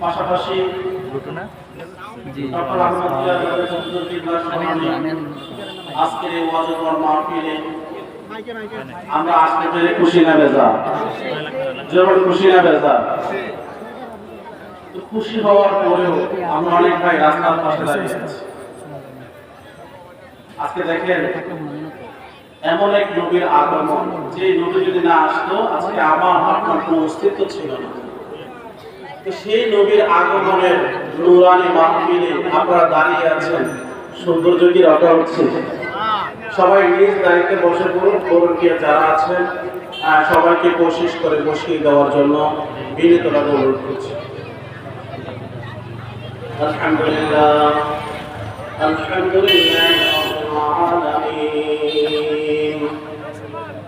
পাশাপাশি আজকের এই ওয়াজের মাহফিলে। আমরা আজকে পেরে খুশি না বেজা যেমন খুশি না বেজা তো খুশি হওয়ার পরেও আমরা অনেক ভাই রাস্তার পাশে দাঁড়িয়ে আজকে দেখেন এমন এক নবীর আগমন। যে নবী যদি না আসতো, আজকে আমার আপনার কোনো অস্তিত্ব ছিল না। তো সেই নবীর আগমনের নুরানি মাহফিলে আপনারা দাঁড়িয়ে আছেন। সুন্দর যদি রাখা হচ্ছে? সবাই নিজ দায়িত্বে বসে পড়ুন পরকীয় যারা আছেন। সবাইকে কোশিশ করে বসিয়ে দেওয়ার জন্য বিনীত বিনীতভাবে অনুরোধ করছি। আলহামদুলিল্লাহ আলহামদুলিল্লাহ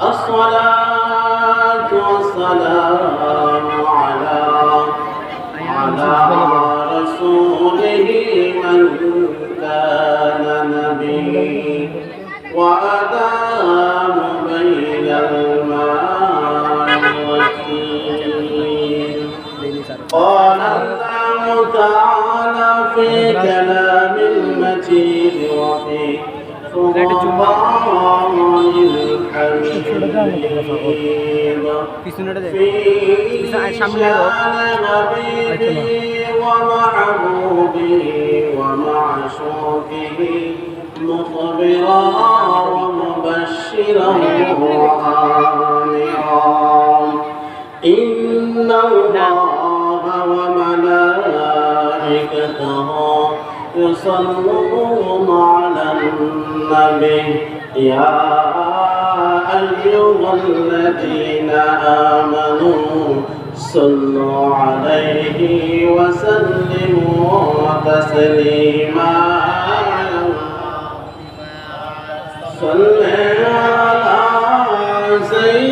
الصلاة والسلام على على رسوله من كان نبي. وأدام الحميد পিছনেটা দেখ في সামনে দাও। شان نبيه ومحبوبه ومعشوقه مخبرا ومبشرا وآمرا إن الله وملائكته يصلون على النبي يا أيها الذين آمنوا صلوا عليه وسلموا تسليما. صل على سيدنا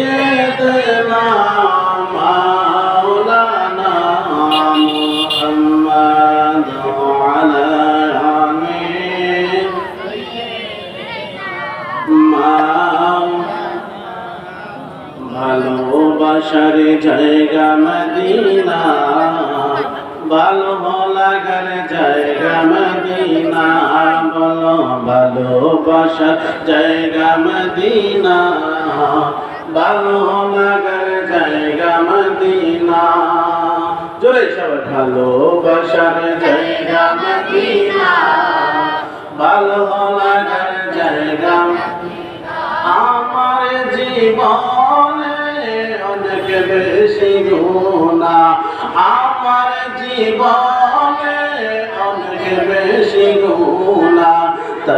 ভালোবাসার জায়গা মদিনা। ভালো লাগার জায়গা মদিনা। জোরে সবাই, ভালোবাসার জায়গা মদিনা। ভালো লাগার জায়গা আমার জীবনে অনেক বেশি গুণা। আমার জীবনে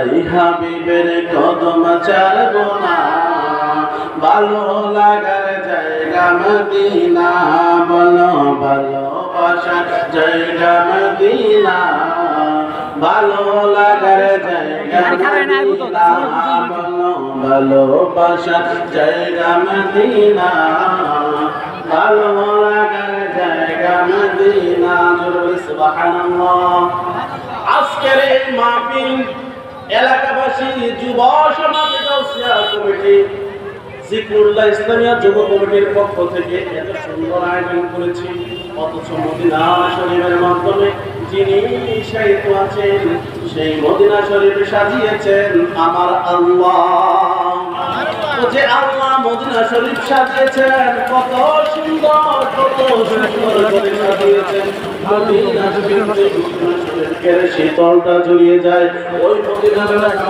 তাই হাবিবের কদম চারব না ভালো লাগার জায়গা মদিনা, বলো ভালোবাসা জায়গা মদিনা। ভালো লাগার জায়গা মদিনা, বলো ভালোবাসা জায়গা মদিনা। ভালো লাগার জায়গা মদিনা, জোরে সুবহানাল্লাহ। আজকের মাহফিল এলাকাবাসী যুব সমাজ গাউসিয়া কমিটি, জিকরুল্লাহ ইসলামিয়া যুব কমিটির পক্ষ থেকে এত সুন্দর আয়োজন করেছি। অথচ মদিনা শরীফের মাধ্যমে যিনি সাহিত্য আছেন, সেই মদিনা শরীফ সাজিয়েছেন আমার আল্লাহ। যে আল্লাহ মদিনা শরীফ সাজিয়েছেন, কত সুন্দর কত সুন্দর সাজিয়েছেন। মদিনা শরীফে শরীফের শীতলটা জড়িয়ে যায়, ওই মদিনা শরীফ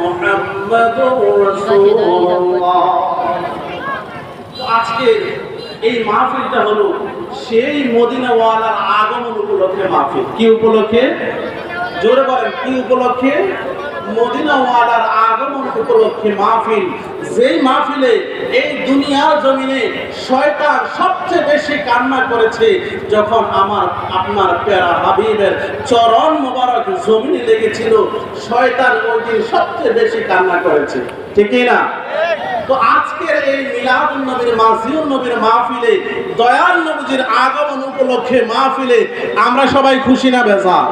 মুহাম্মাদুর রাসূলুল্লাহ। তো আজকে এই মাহফিলটা হলো সেই মদিনাওয়ালার আগমন উপলক্ষে মাহফিল। কি উপলক্ষে? জোরে বলেন, কি উপলক্ষে? মদিনাওয়ালার আগমন উপলক্ষে মাহফিল। যেই মাহফিলে এই দুনিয়ার জমিনে শয়তান সবচেয়ে বেশি কান্না করেছে, যখন আমার, আপনার প্যারা হাবিবের চরণ মোবারক জমিনে লেগেছিল, শয়তান ওই সবচেয়ে বেশি কান্না করেছে। ঠিক না? তো আজকের এই মিলাদুন নবীর মাসিউন নবীর মাহফিলে, দয়াল নবীজির আগমন উপলক্ষে মাহফিলে আমরা সবাই খুশি না বেজার?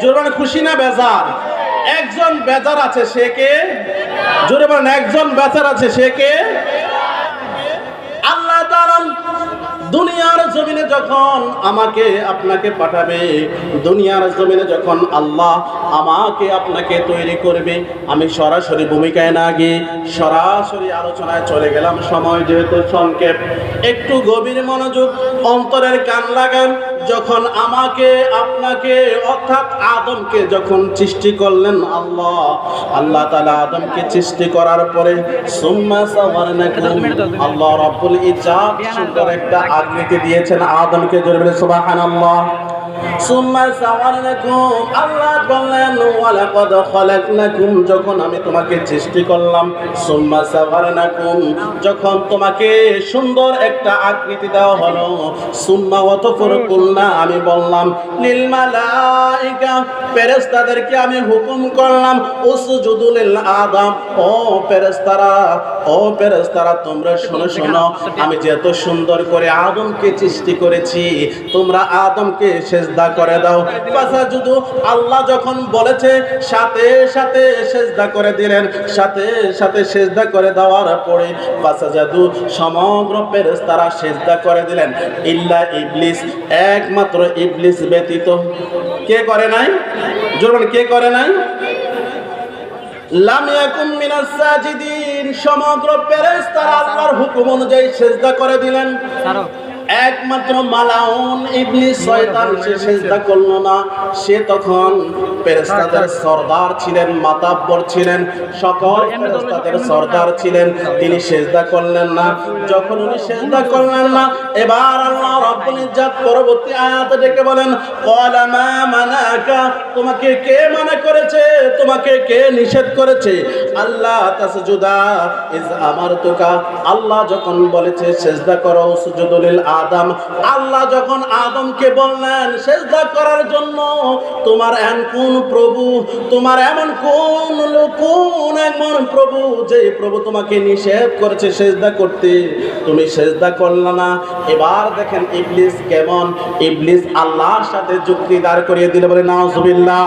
জোরে খুশি না বেজার? একজন বেজার আছে, সে কে? জোরে বলেন, একজন বেজার আছে, সে কে? আল্লাহ দুনিয়ার জমিনে যখন আমাকে আপনাকে পাঠাবে, দুনিয়ার জমিনে যখন আল্লাহ আমাকে আপনাকে তৈরি করবে, আমি সরাসরি ভূমিকায় না গিয়ে সরাসরি আলোচনায় চলে গেলাম। সময় যেহেতু সংক্ষেপ, একটু গভীর মনোযোগ, অন্তরের কান লাগান যখন আমাকে, আপনাকে, অর্থাৎ আদমকে যখন সৃষ্টি করলেন আল্লাহ আল্লাহ তালা আদমকে সৃষ্টি করার পরে আল্লাহ রব্বুল ইজাদ সুন্দর একটা আকৃতি দিয়েছেন আদমকে জোরে সুবাহান সুবহানাল্লাহ। আমি তোমাকে করলাম যখন তোমাকে সুন্দর একটা আকৃতি দেওয়া হলো আমি বললাম লিল মালাইকা, ফেরেশতাদেরকে আমি হুকুম করলাম, উসজুদু লিল আদম, ও ফেরেশতারা ও ফেরেশতারা, তোমরা শোনো শোনো, আমি যে এত সুন্দর করে আদমকে সৃষ্টি করেছি, তোমরা আদমকে সেজদা করে দাও। ফাসাজুদু, আল্লাহ যখন বলেছে, সাথে সাথে সেজদা করে দিলেন। সাথে সাথে সেজদা করে দেওয়ার পরে ফাসাজাদু, সমগ্র ফেরেশতারা সেজদা করে দিলেন। ইল্লা ইবলিস, একমাত্র ইবলিস ব্যতীত কে করে নাই? জোরন কে করে নাই? লাম ইয়াকুম মিনাস সাজিদিন, সমগ্র ফেরেশতারা আল্লাহর হুকুম অনুযায়ী সেজদা করে দিলেন। একমাত্র মালাউন ইবলিস শয়তান সে সেজদা করল না সে তখন ফেরেশতাদের সর্দার ছিলেন মাতাব্বর ছিলেন সকল ফেরেশতাদের সর্দার ছিলেন তিনি সেজদা করলেন না। যখন উনি সেজদা করলেন না এবার আল্লাহ রাব্বুল ইজ্জাত পরবর্তী আয়াতে ডেকে বলেন ক্বালা মা মানাকা? তোমাকে কে মানা করেছে? তোমাকে কে নিষেধ করেছে? আল্লাহ তাসজুদা, ইজ আমারতুকা আল্লাহ যখন বলেছে, সেজদা করো সুজুদুল আদম। আল্লাহ যখন আদমকে বললেন, সেজদা করার জন্য তোমার এমন কোন প্রভু, তোমার এমন কোন কোন এমন প্রভু, যে প্রভু তোমাকে নিষেধ করেছে সেজদা করতে? তুমি সেজদা করলে না? এবার দেখেন ইবলিস কেমন, ইবলিস আল্লাহর সাথে যুক্তি দাঁড় করিয়ে দিলে বলে, নাউজুবিল্লাহ।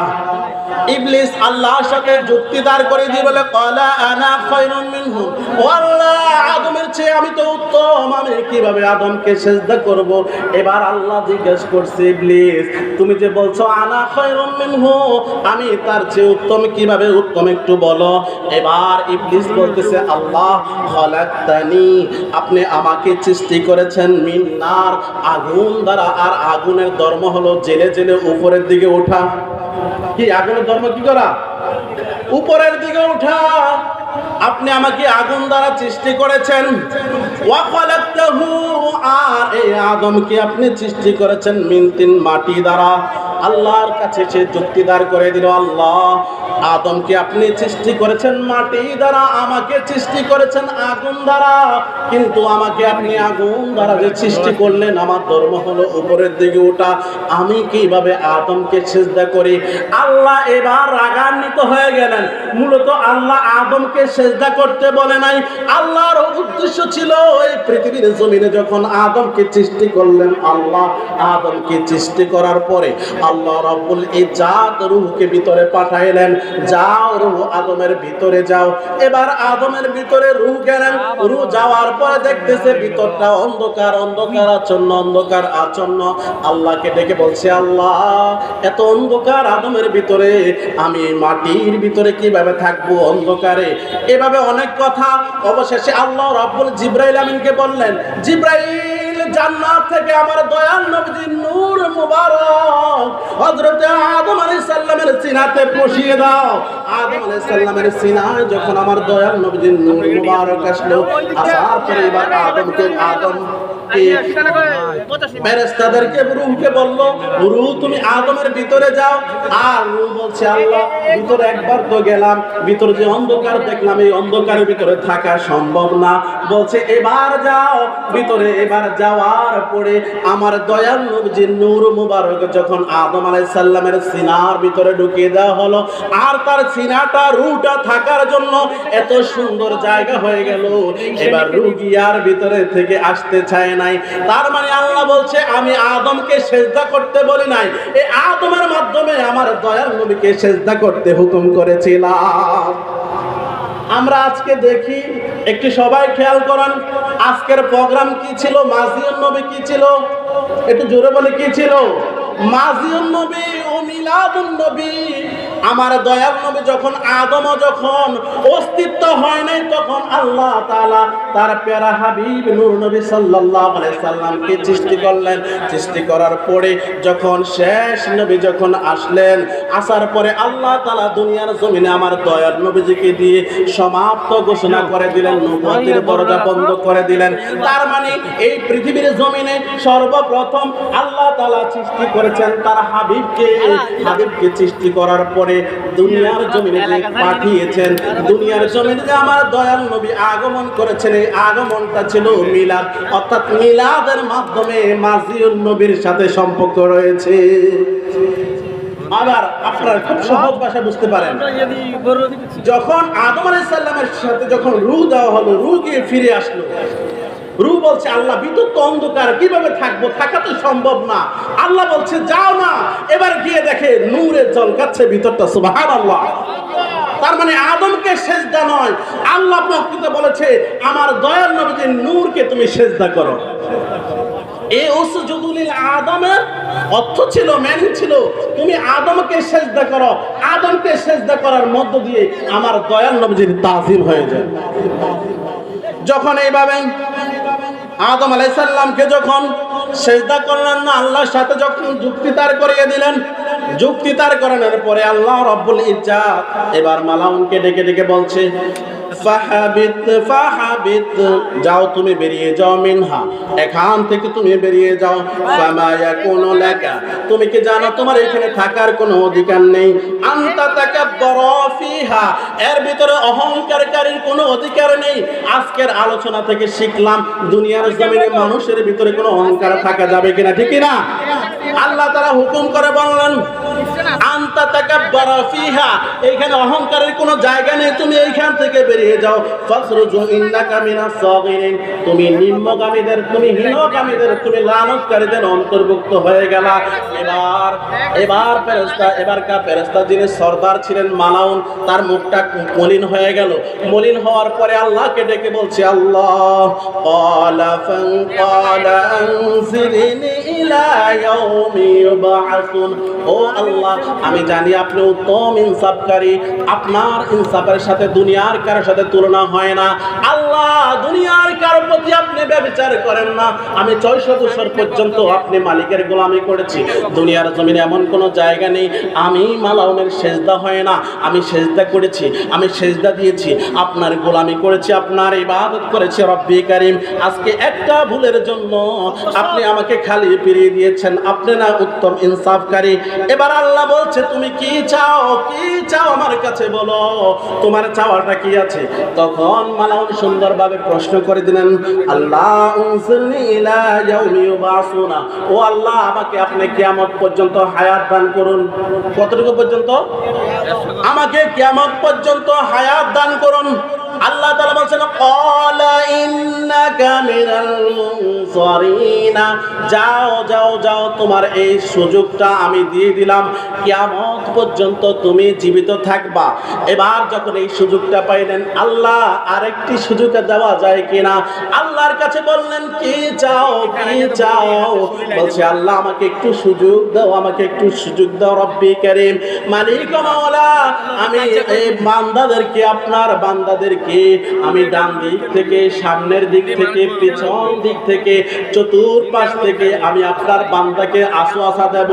ইবলিস আল্লাহর সাথে যুক্তি দাঁড় করে দিয়ে বলে, কলা আনা খায়রুম মিনহু। ও আল্লাহ আদমের চেয়ে আমি তো উত্তম। আমি কীভাবে আদমকে সেজদা করব? এবার আল্লাহ জিজ্ঞেস করছে, ইবলিস, তুমি যে বলছো আনা খায়রুম মিনহু, আমি তার চেয়ে উত্তম কীভাবে? উত্তম একটু বলো। এবার ইবলিস বলতেছে, আল্লাহ খালাকতানি, আপনি আমাকে সৃষ্টি করেছেন মিন নার আগুন দ্বারা, আর আগুনের ধর্ম হলো জেলে জেলে উপরের দিকে ওঠা। কি আগুনের ধর্ম কি করা? উপরের দিকে উঠা। আপনি আমাকে আগুন দ্বারা সৃষ্টি করেছেন। আর এই আদমকে আপনি সৃষ্টি করেছেন মিন্তিন মাটি দ্বারা। আল্লাহর কাছে সে যুক্তিদার করে দিল, আল্লাহ আদমকে আপনি সৃষ্টি করেছেন মাটি দ্বারা, আমাকে সৃষ্টি করেছেন আগুন দ্বারা। কিন্তু আমাকে আপনি আগুন দ্বারা যে সৃষ্টি করলেন, আমার ধর্ম হলো উপরের দিকে ওঠা। আমি কীভাবে আদমকে সেজদা করি? আল্লাহ এবার রাগান্বিত হয়ে গেলেন। মূলত আল্লাহ আদমকে সেজদা করতে বলে নাই। আল্লাহর উদ্দেশ্য ছিল এই পৃথিবীর জমিনে যখন আদমকে সৃষ্টি করলেন, আল্লাহ আদমকে সৃষ্টি করার পরে আল্লাহ রব্বুল ইজ্জাত রূহকে ভিতরে পাঠাইলেন। যাও আদমের ভিতরে যাও। এবার আদমের ভিতরে গেলেন। যাওয়ার পরে দেখতেছে ভিতরটা অন্ধকার অন্ধকার আচ্ছন্ন অন্ধকার আচ্ছন্ন। আল্লাহকে ডেকে বলছে, আল্লাহ, এত অন্ধকার আদমের ভিতরে, আমি মাটির ভিতরে কীভাবে থাকব অন্ধকারে? এভাবে অনেক কথা। অবশেষে আল্লাহ রাব্বুল জিব্রাইল আমিনকে বললেন, জিব্রাইল জান্নাত থেকে আমার দয়াল নবীজি নূর মুবারক হযরত আদম আলাইহিস সালামের সিনাতে বসিয়ে দাও। আদম আলাইহিস সালামের সিনায় যখন আমার দয়াল নবীজি নূর মুবারক আসলো আসার পরে আদমকে আদম রূহকে তুমি আদমের ভিতরে যাও। আর বলছে, আল্লাহ, ভিতরে একবার তো গেলাম, ভিতরে যে অন্ধকার দেখলাম, এই অন্ধকারের ভিতরে থাকা সম্ভব না। বলছে, এবার যাও, ভিতরে এবার যাওয়ার পরে আমার দয়াল নূর মুবারক যখন আদম আলাইহিস সিনার ভিতরে ঢুকিয়ে দেওয়া হলো, আর তার সিনাটা রুটা থাকার জন্য এত সুন্দর জায়গা হয়ে গেল। এবার রুগী আর ভিতরে থেকে আসতে চায় নাই। তার মানে আল্লাহ বলছে, আমি আদমকে সেজদা করতে বলি নাই। এই আদমের মাধ্যমে আমার দয়াল নবীকে সেজদা করতে হুকুম করেছিলাম। আমরা আজকে দেখি, একটি সবাই খেয়াল করেন, আজকের প্রোগ্রাম কি ছিল? মাজিউন নবী কি ছিল? একটু জোরে বলে, কি ছিল? মাজিউন নবী ও মিলাদুন নবী আমার দয়াল নবী যখন আদম যখন অস্তিত্ব হয় নাই, তখন আল্লাহ তাআলা তার প্যারা হাবিব নূর নবী সাল্লাল্লাহু আলাইহি সাল্লামকে সৃষ্টি করলেন। সৃষ্টি করার পরে যখন শেষ নবী যখন আসলেন, আসার পরে আল্লাহ তাআলা দুনিয়ার জমিনে আমার দয়াল নবীজিকে দিয়ে সমাপ্ত ঘোষণা করে দিলেন নবুয়তের দরজা বন্ধ করে দিলেন। তার মানে এই পৃথিবীর জমিনে সর্বপ্রথম আল্লাহ তাআলা সৃষ্টি করেছেন তার হাবিবকে। হাবিবকে সৃষ্টি করার পরে দুনিয়ার জমিনে পাঠিয়েছেন দুনিয়ার জমিনে যে আমার দয়াল নবী আগমন করেছেন এই আগমনটা ছিল মিলাদ। অর্থাৎ মিলাদের মাধ্যমে মাজিউল নবীর সাথে সম্পর্ক রয়েছে। আবার আপনারা খুব সহজ ভাষা বুঝতে পারেন যখন আদম আলাইহিস সালামের সাথে যখন রূহ দেওয়া হলো রূহ গিয়ে ফিরে আসলো রূহ বলছে, আল্লাহ, বিদ্যুৎ অন্ধকার, কীভাবে থাকব? থাকা তো সম্ভব না। আল্লাহ বলছে, যাও না। এবার গিয়ে দেখে নূরে জলকাচ্ছে ভিতরটা সুবহান আল্লাহ তার মানে আদমকে সেজদা নয়। আল্লাহ প্রকৃত বলেছে, আমার দয়াল নবীজি নূরকে তুমি সেজদা করো। এই ওসুজুদুলিল আদমের অর্থ ছিল, ম্যান ছিল, তুমি আদমকে সেজদা করো। আদমকে সেজদা করার মধ্য দিয়ে আমার দয়াল নবীজির তাজিম হয়ে যায়। যখন এইভাবে আদম আলাইসাল্লামকে যখন সেজদা করলেন না, আল্লাহর সাথে যখন যুক্তি তার করিয়ে দিলেন, যুক্তি তার করানোর পরে আল্লাহ রব্বুল ইজ্জাত এবার মালাউনকে ডেকে ডেকে বলছে যাও তুমি বেরিয়ে যাও মিনহা, এখান থেকে তুমি বেরিয়ে যাও। ফামা ইয়াকুনু লাকা, তুমি কি জানো তোমার এখানে থাকার কোনো অধিকার নেই? আনতা তাকাব্বারা ফিহা, এর ভিতরে অহংকারকারীর কোনো অধিকার নেই। আজকের আলোচনা থেকে শিখলাম, দুনিয়ার জমিনে মানুষের ভিতরে কোনো অহংকার থাকা যাবে কিনা, ঠিক না আল্লাহ তারা হুকুম করে বললেন এইখানে অহংকারের জায়গা নেই, তুমি এইখান থেকে বেরিয়ে যাও। তুমি নিম্নগামীদের, তুমি হীনগামীদের, তুমি অন্তর্ভুক্ত হয়ে গেলা। এবার এবার যিনি সর্দার ছিলেন মালাউন, তার মুখটা মলিন হয়ে গেল। মলিন হওয়ার পরে আল্লাহকে ডেকে বলছে, আল্লাহ, ক্বালা ফান ইলা ইয়াউমি ও আল্লাহ, আমি জানি আপনি উত্তম ইনসাফকারী। আপনার ইনসাফের সাথে দুনিয়ার কারোর সাথে তুলনা হয় না। আল্লাহ, দুনিয়ার কারোর প্রতি আপনি ব্যবচার করেন না। আমি ছয়শো বছর পর্যন্ত আপনি মালিকের গোলামি করেছি। দুনিয়ার জমিনে এমন কোনো জায়গা নেই। আমি মালাউনের সেজদা হয় না। আমি সেজদা করেছি। আমি সেজদা দিয়েছি। আপনার গোলামি করেছি। আপনার ইবাদত করেছি। রব্বি কারিম, আজকে একটা ভুলের জন্য আপনি আমাকে খালি ফিরিয়ে দিয়েছেন। আপনি না উত্তম ইনসাফকারী। এবার আল্লাহ বলছে, তুমি কি চাও? কি চাও আমার কাছে বলো? তোমার চাওয়াটা কি আছে? তখন মালাউন সুন্দরভাবে প্রশ্ন করে দিলেন, আল্লাহ ও আল্লাহ, আমাকে আপনি কিয়ামত পর্যন্ত হায়াত দান করুন। কতটুকু পর্যন্ত? আমাকে কিয়ামত পর্যন্ত হায়াত দান করুন। আল্লাহ তাআলা বলছেন ক্বালা যাও যাও যাও, তোমার এই সুযোগটা আমি দিয়ে দিলাম। কিয়ামত পর্যন্ত তুমি জীবিত থাকবা। এবার যখন এই সুযোগটা পাইলেন, আল্লাহ আরেকটি সুযোগ দেওয়া যায় কিনা? আল্লাহর কাছে বললেন, কি চাও কি চাও? বলছে, আল্লাহ, আমাকে একটু সুযোগ দাও, আমাকে একটু সুযোগ দাও রব্বি করিম। মালিক মাওলা, আমি এই বান্দাদেরকে, আপনার বান্দাদেরকে আমি ডান দিক থেকে, সামনের দিক থেকে, পিছন দিক থেকে, চতুর্পাশ থেকে আমি আপনার বান্দাকে আশ্বাসা দেব,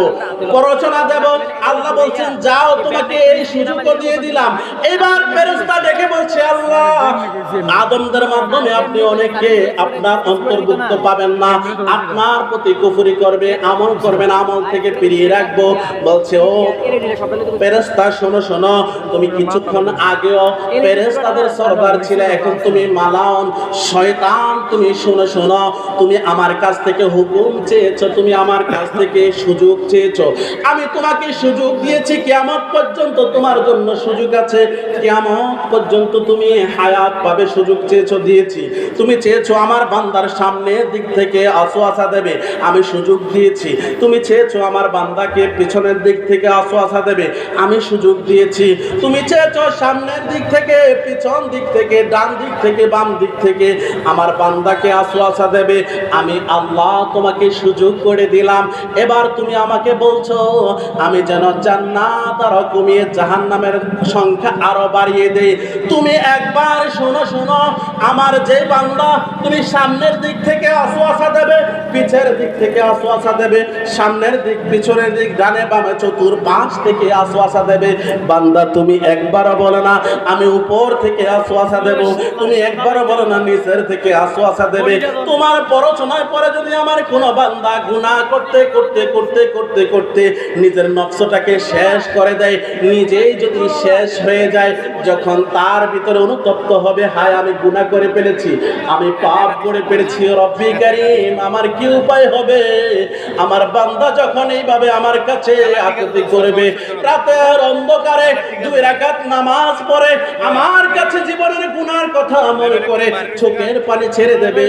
প্ররোচনা দেব। আল্লাহ বলছেন, যাও, তোমাকে এই সুযোগ দিয়ে দিলাম। এবার ফেরেশতা ডেকে বলছে, আল্লাহ, আদমদের মাধ্যমে আপনি অনেককে আপনার অন্তর্ভুক্ত পাবেন না। আপনার প্রতি কুফরি করবে, আমল করবেন আমল থেকে ফিরিয়ে রাখব। বলছে, ও ফেরেশতা, শোনো শোনো, তুমি কিছুক্ষণ আগেও ফেরেশতাদের সরদার ছিলে, এখন তুমি মালাউন। শয়তান, তুমি শোনো শোনো, তুমি আমার কাছ থেকে হুকুম চেয়েছো, তুমি আমার কাছ থেকে সুযোগ চেয়েছো। আমি তোমাকে সুযোগ দিয়েছি কেমন পর্যন্ত তোমার জন্য সুযোগ আছে। কেমন পর্যন্ত তুমি হায়াত পাবে, সুযোগ চেয়েছো, দিয়েছি। তুমি চেয়েছো আমার বান্দার সামনের দিক থেকে আসোয়াশা দেবে, আমি সুযোগ দিয়েছি। তুমি চেয়েছো আমার বান্দাকে পিছনের দিক থেকে আসোয়াশা দেবে, আমি সুযোগ দিয়েছি। তুমি চেয়েছো সামনের দিক থেকে পিছন দিক থেকে, ডান দিক থেকে, বাম দিক থেকে, আমার বান্দাকে আশ্বাসা দেবে, আমি আল্লাহ তোমাকে সুযোগ করে দিলাম। এবার তুমি আমাকে বলছো, আমি যেন জান্নাত আরও কমিয়ে জাহান্নামের সংখ্যা আরও বাড়িয়ে দেই। তুমি একবার শোনো শোনো, আমার যে বান্দা তুমি সামনের দিক থেকে আশ্বাসা দেবে, পিছের দিক থেকে আশ্বাসা দেবে, সামনের দিক, পিছনের দিক, ডানে বামে চতুর পাঁচ থেকে আশ্বাসা দেবে। বান্দা, তুমি একবারও বলো না, আমি উপর থেকে আসোয়াশা দেব। তুমি একবারও বলো না নিচের থেকে আসোয়াশা দেবে। তোমার পড়াশোনায় পরে যদি আমার কোনো বান্দা গুনাহ করতে করতে করতে করতে করতে নিজের নকশটাকে শেষ করে দেয় নিজেই যদি শেষ হয়ে যায় যখন তার ভিতরে অনুতপ্ত হবে হায় আমি গুনাহ করে ফেলেছি আমি পাপ করে ফেলেছি রব্বি কারিম আমার কি উপায় হবে? আমার বান্দা যখন এইভাবে আমার কাছে আকুতি করবে রাতের অন্ধকারে দুই রাকাত নামাজ পড়ে আমার কাছে জীবনের গুনার কথা মনে করে চোখের পানি ছেড়ে দেবে।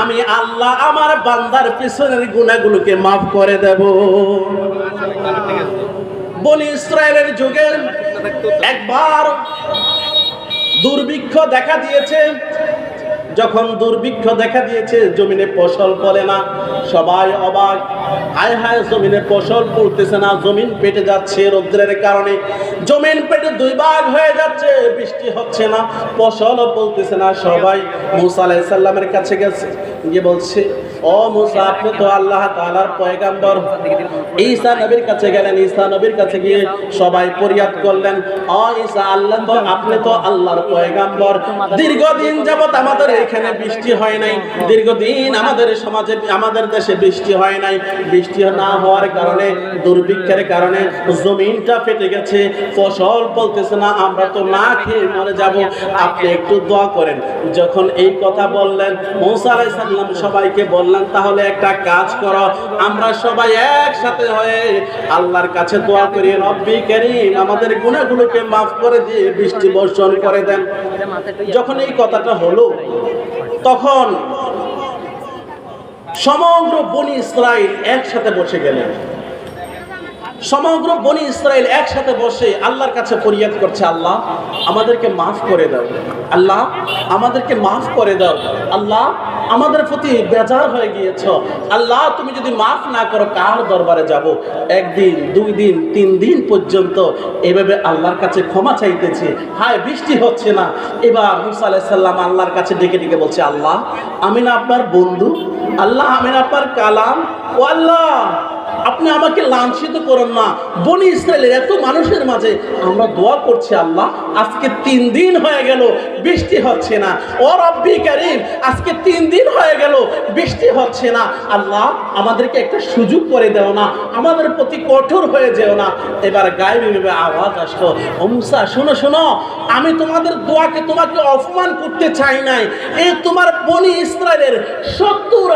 আমি আল্লাহ আমার বান্দার পিছনের গুনাহগুলোকে মাফ করে দেব। বলি ইসরায়েলের যুগে একবার দুর্ভিক্ষ দেখা দিয়েছে। যখন দুর্ভিক্ষ দেখা দিয়েছে, জমিনে ফসল ফলে না। সবাই অবাক। হায় হায়, জমিনে ফসল পড়তেছে না, জমিন পেটে যাচ্ছে রৌদ্রের কারণে। জমিন পেটে দুই ভাগ হয়ে যাচ্ছে, বৃষ্টি হচ্ছে না, ফসলও বলতেছে না। সবাই মুসা আলাইসাল্লামের কাছে গেছে, গিয়ে বলছে দীর্ঘদিন যাবত আমাদের এখানে বৃষ্টি হয় নাই। দীর্ঘদিন আমাদের সমাজে, আমাদের দেশে বৃষ্টি হয় নাই। বৃষ্টি না হওয়ার কারণে, দুর্ভিক্ষের কারণে জমিনটা ফেটে গেছে, ফসল বলতেছে না, আমরা তো না খেয়ে মরে যাব। আপনি একটু দোয়া করেন। যখন এই কথা বললেন, মৌসা আলাইসাল্লাম সবাইকে বললেন তাহলে একটা কাজ করো, আমরা সবাই একসাথে হয়ে আল্লাহর কাছে দোয়া করি, রব্বি করিম, আমাদের গুণাগুলোকে মাফ করে দিয়ে বৃষ্টি বর্ষণ করে দেন। যখন এই কথাটা হলো, তখন সমগ্র বনি ইসরায়েল একসাথে বসে গেলেন। সমগ্র বনি ইসরায়েল একসাথে বসে আল্লাহর কাছে ফরিয়াদ করছে, আল্লাহ, আমাদেরকে মাফ করে দাও। আল্লাহ, আমাদেরকে মাফ করে দাও। আল্লাহ, আমাদের প্রতি বেজার হয়ে গিয়েছ। আল্লাহ, তুমি যদি মাফ না করো, কার দরবারে যাব? একদিন, দুই দিন, তিন দিন পর্যন্ত এভাবে আল্লাহর কাছে ক্ষমা চাইতেছে। হায়, বৃষ্টি হচ্ছে না। এবার মুসা আলাইসাল্লাম আল্লাহর কাছে ডেকে ডেকে বলছে, আল্লাহ, আমি না আপনার বন্ধু। আল্লাহ, আমি না আপনার কালাম। ও আল্লাহ আপনি আমাকে লাঞ্ছিত করুন না। বনি ইসরায়েলের এত মানুষের মাঝে আমরা দোয়া করছি আল্লাহ, আজকে তিন দিন হয়ে গেল বৃষ্টি হচ্ছে না। ও রব্বি কারিম, আজকে তিন দিন হয়ে গেল বৃষ্টি হচ্ছে না। আল্লাহ, আমাদেরকে একটা সুযোগ করে দেও না, আমাদের প্রতি কঠোর হয়ে যেও না। এবার গায়ে বিবে আওয়াজ আসলো। অমুসা শোনো শোনো, আমি তোমাদের দোয়াকে তোমাকে অপমান করতে চাই নাই। এই তোমার বনি ইসরায়েলের সত্তর